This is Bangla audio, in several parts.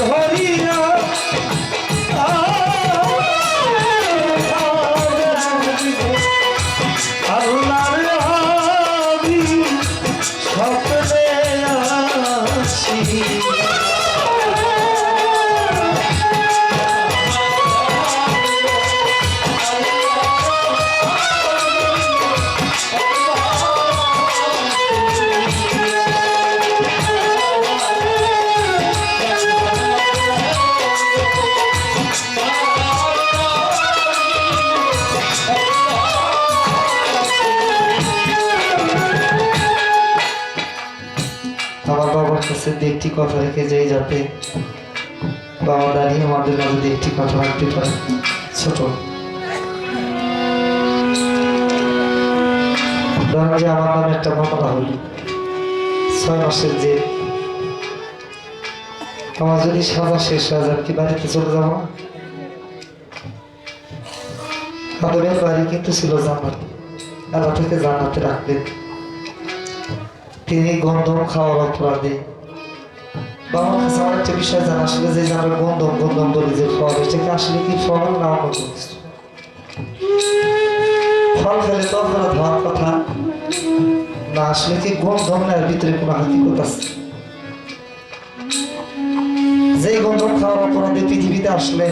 Go দু একটি কথা রেখে যাই যাতে বাবা দাঁড়িয়ে আমাদের মাঝে একটি কথা রাখতে পারে। ছোট। ধরেন যে আমার নামে একটা মামলা ছয় মাসের যে আমার যদি শেষ হয়ে কি বাড়িতে চলে যাব? আমাদের বাড়ি কিন্তু ছিল জান্নাত। আল্লাহ থেকে জান্নাতে রাখবেন তিনি গন্ধম খাওয়ার অপরাধে। কাছে আমার একটা বিষয় জানা আসলে যে আমরা গন্ধম গন্ধম বলি যে ফল এটাকে আসলে কি ফল না অন্য কিছু? ফল খেলে তো অপরাধ হওয়ার কথা না, আসলে কি গন্ধম না ভিতরে কোনো হাকিকত আছে যে গন্ধম খাওয়ার অপরাধে পৃথিবীতে আসলে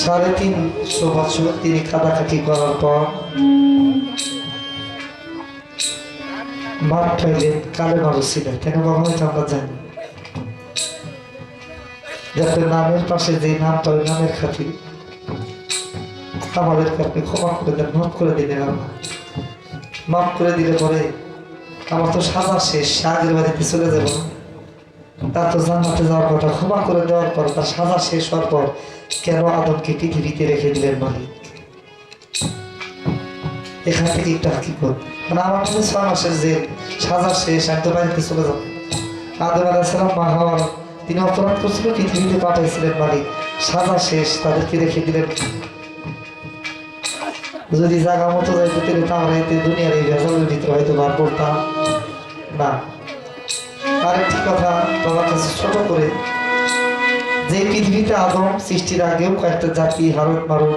সাড়ে তিনশো বছর তিনি খাটাখাটি করার পর মাঠ টয়লেট, কালে মানুষ ছিলেন কেন বাবা হয়তো আমরা জানি। যাতে নামের পাশে যে নামটা ওই নামের খাতির। আমাদেরকে ক্ষমা করে দেন, মাফ করে দিলেন আল্লাহ। মাফ করে দিলে পরে আমার তো সাজা শেষ আগের বাড়িতে চলে যাব। তার তো জান্নাতে যাওয়ার কথা, ক্ষমা করে দেওয়ার পর তার সাজা শেষ হওয়ার পর কেন আদমকে পৃথিবীতে রেখে দিলেন মালিক? এখান থেকে একটা হাকিকত মানে আমার মধ্যে ছয় মাসের যে সাজা শেষ, আমি তো বাড়িতে চলে যাব। আদম আলাহিসাল্লাম মা হওয়ার তিনি অপরাধ করছিল, পৃথিবীতে পাঠাইছিলেন মালিক সাজা শেষ, তাদেরকে রেখে দিলেন। যদি জায়গা মতো যাইতে, তাহলে এতে দুনিয়ার এই ভেজালের ভিতরে হয়তো বার করতাম। না। আরেকটি কথা বাবার কাছে ছোট করে, যে পৃথিবীতে আদম সৃষ্টির আগেও কয়েকটা জাতি হারত মারত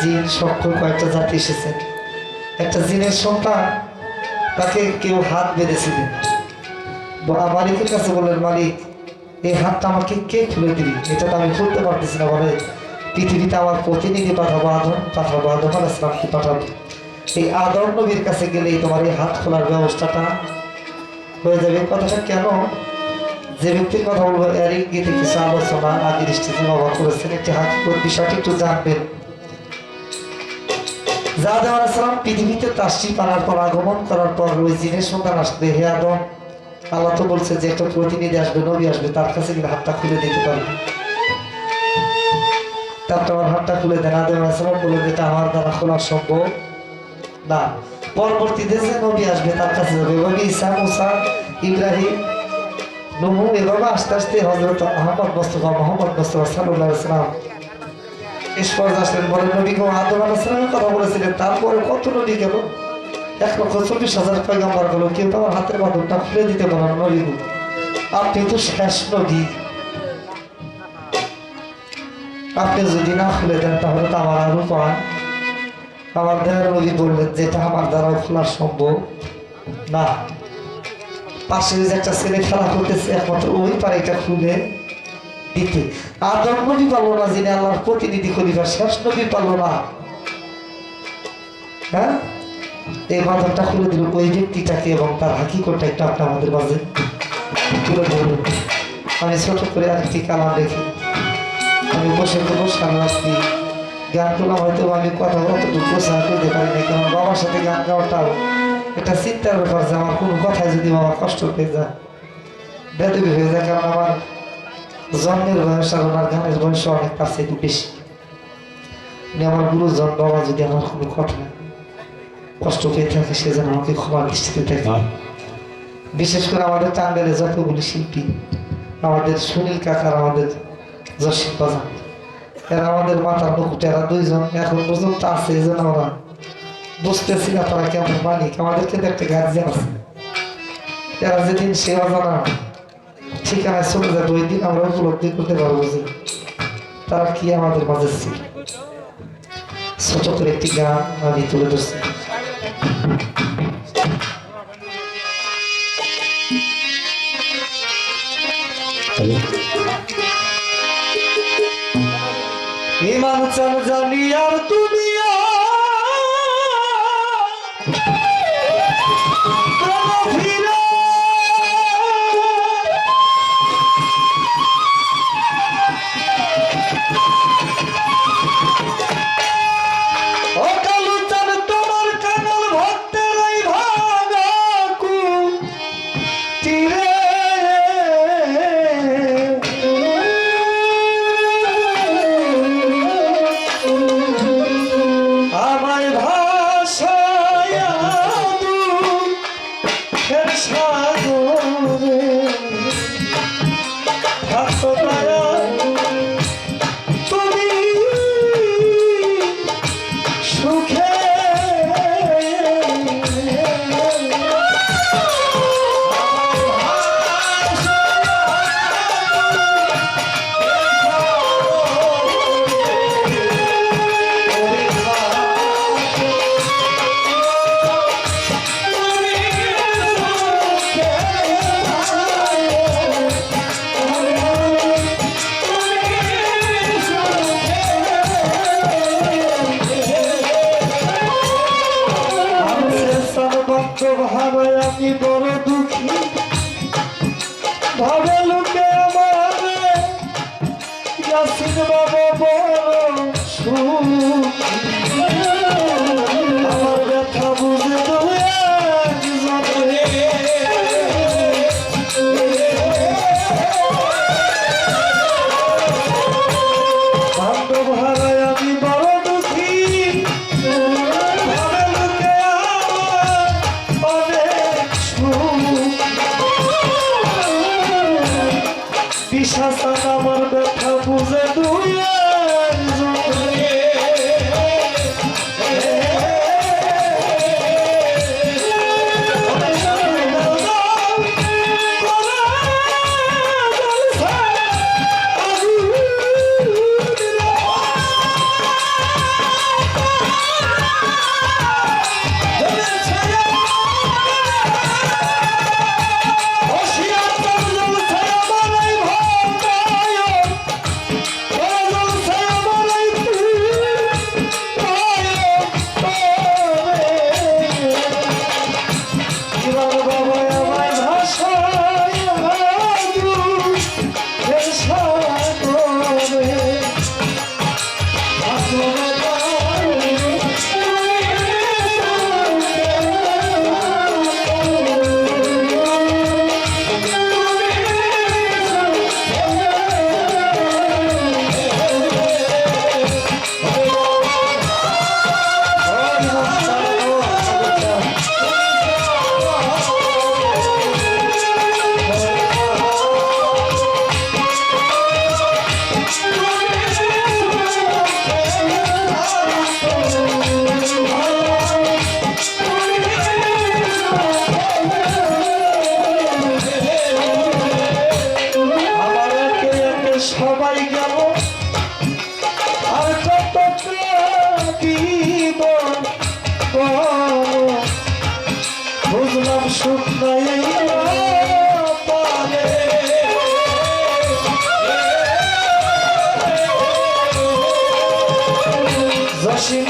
জিন সক্ষম কয়েকটা জাতি এসেছেন একটা জিনের সন্তান, তাকে কেউ হাত বেঁধেছিলেন বা- মালিকের কাছে বললেন, মালিক, এই হাতটা আমাকে কে খুলে দিবি? এটা তো আমি খুলতে পারতেছি না, বলে পৃথিবীতে আমার প্রতিনিধি পাঠাবো, আদম পাঠাবো, আদম আল ইসলামকে পাঠাবো। এই আদম নবীর কাছে গেলেই তোমার এই হাত খোলার ব্যবস্থাটা হয়ে যাবে। কথাটা কেন? যে ব্যক্তির কথা বলব, এর ইঙ্গিতে কিছু আলোচনা আগের স্টেজে বাবা করেছেন, একটি হাকিকত বিষয়টি একটু জানবেন। জাহাদ আলাইসালাম পৃথিবীতে তাসটি পানার পর আগমন করার পর ওই জিনের সন্তান আসবে, হে আদম। আল্লাহ তো বলছে যে একটা প্রতিনিধি আসবে, নবী আসবে, তার কাছে কিন্তু হাতটা খুলে দিতে পারবে তারপর আমার হাতটা খুলে দেন। আদম আলাইসালাম বললেন, এটা আমার দ্বারা খোলা সম্ভব না। পরবর্তীতে যে নবী আসবে, তার কাছে যাবে। এভাবে ইসা মুসা, ইব্রাহিম, নহু, এভাবে আস্তে আস্তে হজরত আহমদ মোস্তফা মোহাম্মদ মোস্তফা সাল্লাহ ইসলাম আসলেন বলেন আদম কথা বলেছিলেন। তারপরে কত গেল? এক লক্ষ হাজার পয়গাম্বার গেল। কেউ তো আমার হাতের দিতে পারেন আপনি তো শেষ আপনি যদি না খুলে দেন, তাহলে তো আমার আরও পান আমার দেহের নবী বললেন, যেটা আমার দ্বারা খোলা সম্ভব না। পাশে যে একটা ছেলে খেলা করতেছে, একমাত্র ওই পারে এটা খুলে দিতে। আদম নবী পারল না, যিনি আল্লাহর প্রতিনিধি করিবার শেষ নবী পারল না। হ্যাঁ? এই বাঁধনটা খুলে দিল ওই ব্যক্তিটাকে এবং তার হাকিকতটা একটা আপনি আমাদের মাঝে তুলে ধরুন। আমি ছোট করে আরেকটি কালাম রেখে আমি বসে করব সারা রাত্রি গান করলাম হয়তো আমি কথা অতটুকু প্রচার করতে পারি না কারণ বাবার সাথে গান গাওয়াটাও একটা চিন্তার ব্যাপার যে আমার কোনো কথায় যদি বাবা কষ্ট পেয়ে যায়, বেদবি হয়ে যায়, কারণ আমার জন্মের বয়স আর ওনার গানের বয়স অনেক তার চেয়ে বেশি। উনি আমার গুরুজন বাবা যদি আমার কোনো কথা কষ্ট পেয়ে থাকে সে যেন আমাকে ক্ষমা দৃষ্টিতে দেখে। বিশেষ করে আমাদের টাঙ্গাইলে যতগুলি শিল্পী আমাদের সুনীল কাকার আমাদের জসিম বাজান এরা আমাদের মাথার মুকুট এরা দুইজন এখন পর্যন্ত আছে এই জন্য আমরা বুঝতেছি না তারা কেমন মালিক। আমাদের কিন্তু একটা গার্জিয়ান আছে। এরা যেদিন সেবা জানা ঠিকানায় চলে যাবে ওই দিন আমরা উপলব্ধি করতে পারব যে তারা কি আমাদের মাঝে ছিল। ছোট একটি গান আমি তুলে ধরছি। ইমান চান জানি আর দুনিয়া ফিরা ভাবে বিশ্বাস আমার ব্যথা বুঝে দুই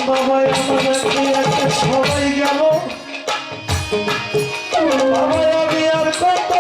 বাবাই সবাই গেল বাবা আমি আর কত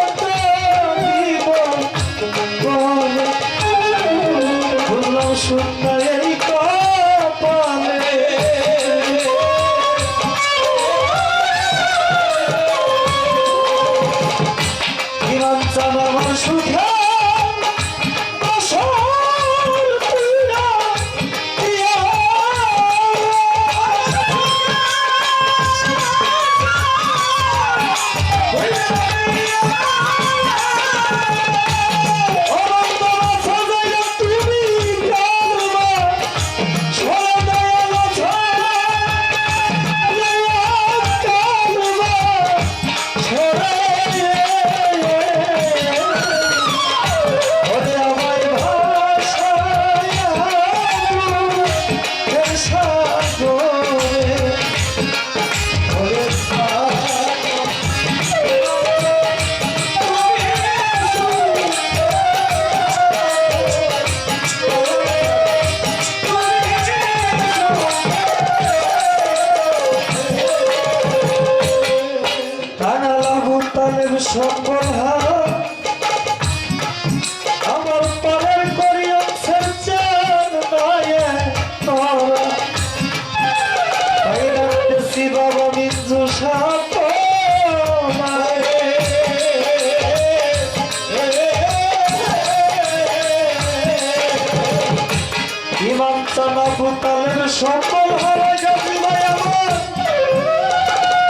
সম্ভব হয় জাতি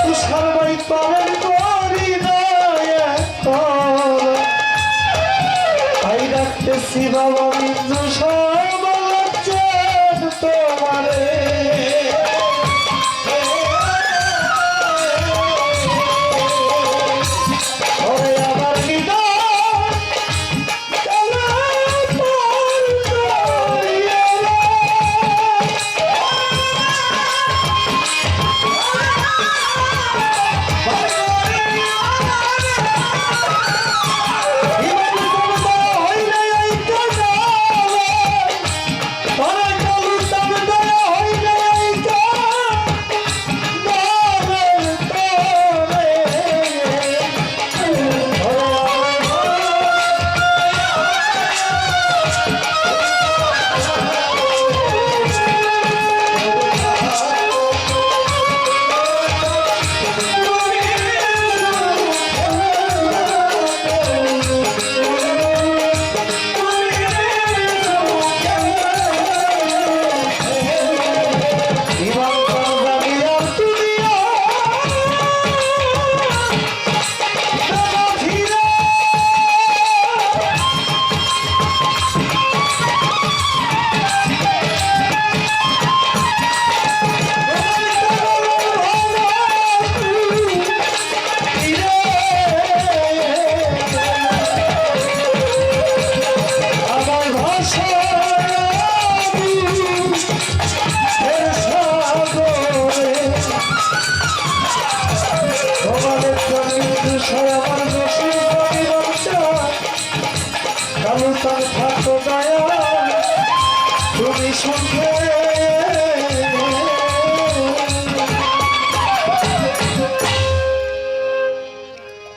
তুষার ভাই পালন করি ভাই ডাকতেছি বাবা